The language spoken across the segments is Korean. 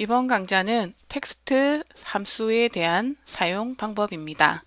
이번 강좌는 텍스트 함수에 대한 사용 방법입니다.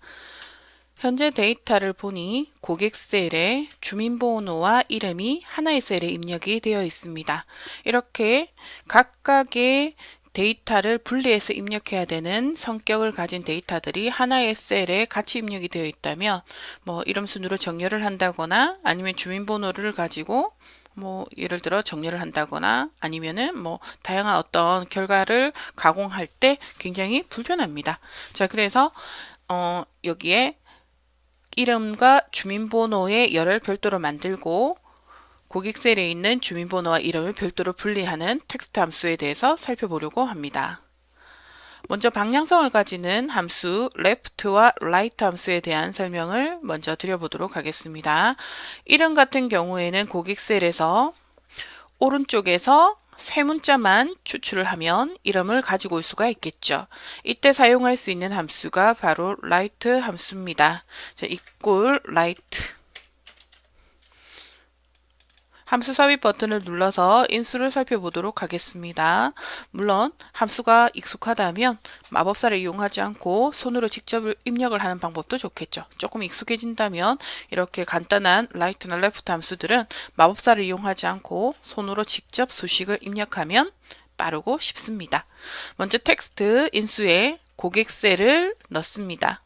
현재 데이터를 보니 고객 셀에 주민번호와 이름이 하나의 셀에 입력이 되어 있습니다. 이렇게 각각의 데이터를 분리해서 입력해야 되는 성격을 가진 데이터들이 하나의 셀에 같이 입력이 되어 있다면 뭐 이름 순으로 정렬을 한다거나 아니면 주민번호를 가지고 뭐 예를 들어 정렬을 한다거나 아니면은 뭐 다양한 어떤 결과를 가공할 때 굉장히 불편합니다. 자, 그래서 어 여기에 이름과 주민번호의 열을 별도로 만들고 고객 셀에 있는 주민번호와 이름을 별도로 분리하는 텍스트 함수에 대해서 살펴보려고 합니다. 먼저 방향성을 가지는 함수 left와 right 함수에 대한 설명을 먼저 드려보도록 하겠습니다. 이름 같은 경우에는 고객 셀에서 오른쪽에서 세 문자만 추출을 하면 이름을 가지고 올 수가 있겠죠. 이때 사용할 수 있는 함수가 바로 right 함수입니다. 자, equal right 함수 삽입 버튼을 눌러서 인수를 살펴보도록 하겠습니다. 물론 함수가 익숙하다면 마법사를 이용하지 않고 손으로 직접 입력을 하는 방법도 좋겠죠. 조금 익숙해진다면 이렇게 간단한 right나 left 함수들은 마법사를 이용하지 않고 손으로 직접 수식을 입력하면 빠르고 쉽습니다. 먼저 텍스트 인수에 고객 셀을 넣습니다.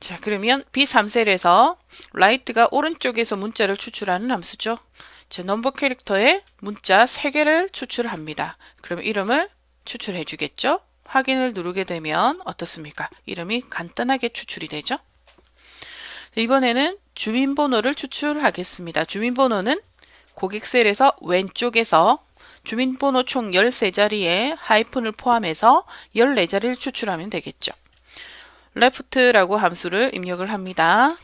자, 그러면 B3셀에서 right가 오른쪽에서 문자를 추출하는 함수죠. 제 넘버 캐릭터에 문자 3개를 추출합니다. 그럼 이름을 추출해 주겠죠? 확인을 누르게 되면 어떻습니까? 이름이 간단하게 추출이 되죠? 이번에는 주민번호를 추출하겠습니다. 주민번호는 고객셀에서 왼쪽에서 주민번호 총 13자리에 하이픈을 포함해서 14자리를 추출하면 되겠죠. Left라고 함수를 입력을 합니다.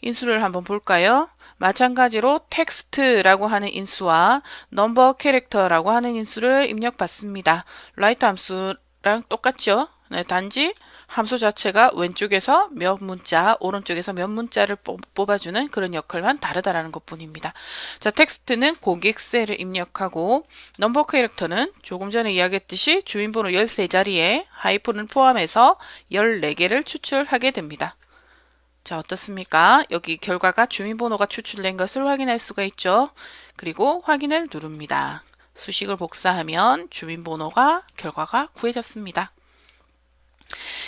인수를 한번 볼까요? 마찬가지로 텍스트라고 하는 인수와 넘버 캐릭터라고 하는 인수를 입력받습니다. 라이트 함수랑 똑같죠? 네, 단지 함수 자체가 왼쪽에서 몇 문자, 오른쪽에서 몇 문자를 뽑아주는 그런 역할만 다르다라는 것 뿐입니다. 자, 텍스트는 고객 셀을 입력하고 넘버 캐릭터는 조금 전에 이야기했듯이 주민번호 13자리에 하이픈을 포함해서 14개를 추출하게 됩니다. 자, 어떻습니까? 여기 결과가 주민번호가 추출된 것을 확인할 수가 있죠. 그리고 확인을 누릅니다. 수식을 복사하면 주민번호가 결과가 구해졌습니다.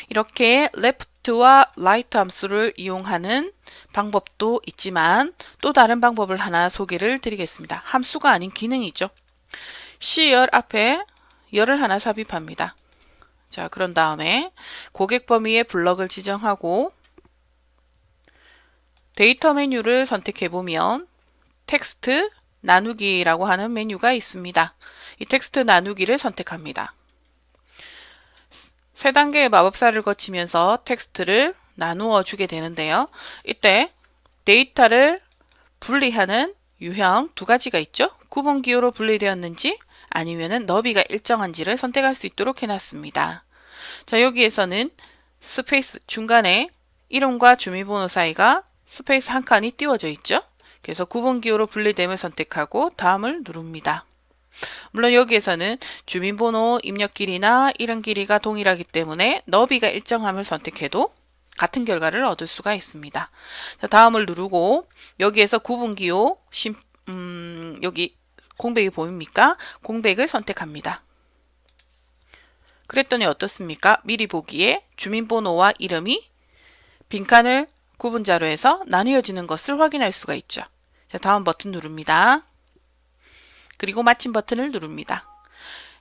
이렇게 left와 right 함수를 이용하는 방법도 있지만 또 다른 방법을 하나 소개를 드리겠습니다. 함수가 아닌 기능이죠. C열 앞에 열을 하나 삽입합니다. 자, 그런 다음에 고객 범위의 블럭을 지정하고 데이터 메뉴를 선택해 보면 텍스트 나누기라고 하는 메뉴가 있습니다. 이 텍스트 나누기를 선택합니다. 세 단계의 마법사를 거치면서 텍스트를 나누어 주게 되는데요. 이때 데이터를 분리하는 유형 두 가지가 있죠. 구분 기호로 분리되었는지 아니면은 너비가 일정한지를 선택할 수 있도록 해놨습니다. 자 여기에서는 스페이스 중간에 이름과 주민번호 사이가 스페이스 한 칸이 띄워져 있죠. 그래서 구분 기호로 분리됨을 선택하고 다음을 누릅니다. 물론 여기에서는 주민번호 입력 길이나 이름 길이가 동일하기 때문에 너비가 일정함을 선택해도 같은 결과를 얻을 수가 있습니다. 자, 다음을 누르고 여기에서 구분기호 심, 음, 여기 공백이 보입니까? 공백을 선택합니다. 그랬더니 어떻습니까? 미리 보기에 주민번호와 이름이 빈칸을 구분 자료에서 나뉘어지는 것을 확인할 수가 있죠. 자, 다음 버튼 누릅니다. 그리고 마침 버튼을 누릅니다.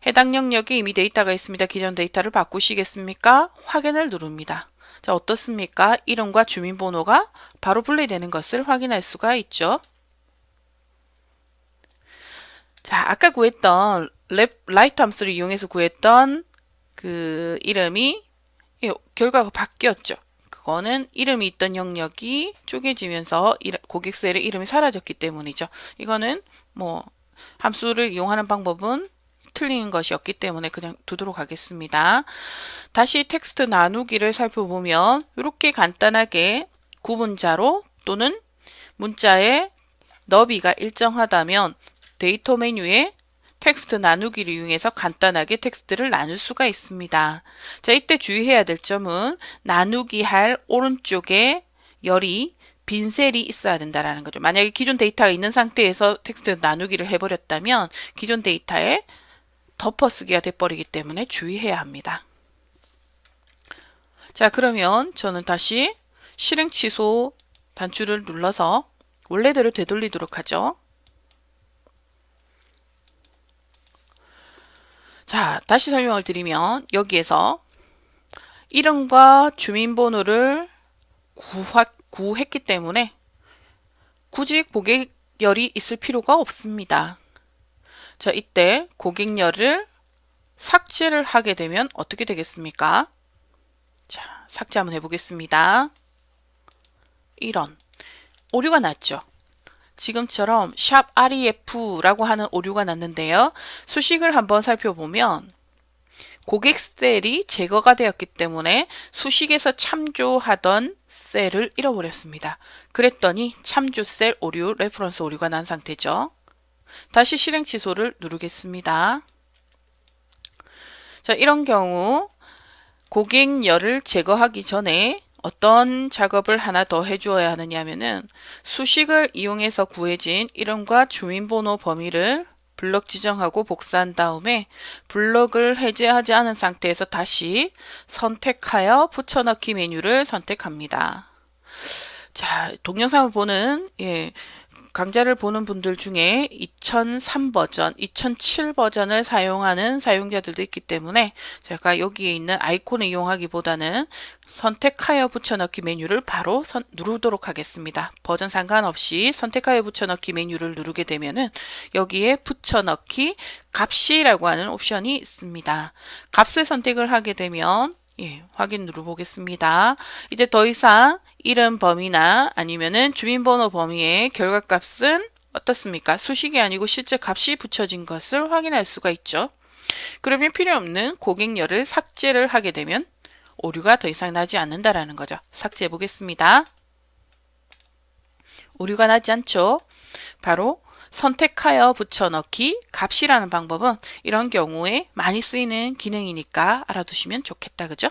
해당 영역에 이미 데이터가 있습니다. 기존 데이터를 바꾸시겠습니까? 확인을 누릅니다. 자, 어떻습니까? 이름과 주민번호가 바로 분리되는 것을 확인할 수가 있죠. 자, 아까 구했던 랩, 라이트 함수를 이용해서 구했던 그 이름이 결과가 바뀌었죠. 그거는 이름이 있던 영역이 쪼개지면서 고객 셀의 이름이 사라졌기 때문이죠. 이거는 뭐 함수를 이용하는 방법은 틀린 것이 없기 때문에 그냥 두도록 하겠습니다. 다시 텍스트 나누기를 살펴보면 이렇게 간단하게 구분자로 또는 문자의 너비가 일정하다면 데이터 메뉴에 텍스트 나누기를 이용해서 간단하게 텍스트를 나눌 수가 있습니다. 자, 이때 주의해야 될 점은 나누기 할 오른쪽에 열이 빈 셀이 있어야 된다라는 거죠. 만약에 기존 데이터가 있는 상태에서 텍스트 나누기를 해버렸다면 기존 데이터에 덮어쓰기가 돼버리기 때문에 주의해야 합니다. 자, 그러면 저는 다시 실행 취소 단추를 눌러서 원래대로 되돌리도록 하죠. 자, 다시 설명을 드리면 여기에서 이름과 주민번호를 구하, 구했기 때문에 굳이 고객열이 있을 필요가 없습니다. 자, 이때 고객열을 삭제를 하게 되면 어떻게 되겠습니까? 자, 삭제 한번 해보겠습니다. 이런 오류가 났죠. 지금처럼 샵 REF라고 하는 오류가 났는데요. 수식을 한번 살펴보면 고객 셀이 제거가 되었기 때문에 수식에서 참조하던 셀을 잃어버렸습니다. 그랬더니 참조 셀 오류, 레퍼런스 오류가 난 상태죠. 다시 실행 취소를 누르겠습니다. 자, 이런 경우 고객열을 제거하기 전에 어떤 작업을 하나 더 해주어야 하느냐 하면은 수식을 이용해서 구해진 이름과 주민번호 범위를 블럭 지정하고 복사한 다음에 블럭을 해제하지 않은 상태에서 다시 선택하여 붙여넣기 메뉴를 선택합니다. 자, 동영상을 보는 예, 강좌를 보는 분들 중에 2003 버전, 2007 버전을 사용하는 사용자들도 있기 때문에 제가 여기에 있는 아이콘을 이용하기보다는 선택하여 붙여넣기 메뉴를 바로 선, 누르도록 하겠습니다. 버전 상관없이 선택하여 붙여넣기 메뉴를 누르게 되면은 여기에 붙여넣기 값이라고 하는 옵션이 있습니다. 값을 선택을 하게 되면 예, 확인 누르보겠습니다. 이제 더 이상 이름 범위나 아니면은 주민번호 범위의 결과값은 어떻습니까? 수식이 아니고 실제 값이 붙여진 것을 확인할 수가 있죠. 그러면 필요 없는 고객열을 삭제를 하게 되면 오류가 더 이상 나지 않는다라는 거죠. 삭제해 보겠습니다. 오류가 나지 않죠. 바로 선택하여 붙여넣기 값이라는 방법은 이런 경우에 많이 쓰이는 기능이니까 알아두시면 좋겠다. 그죠?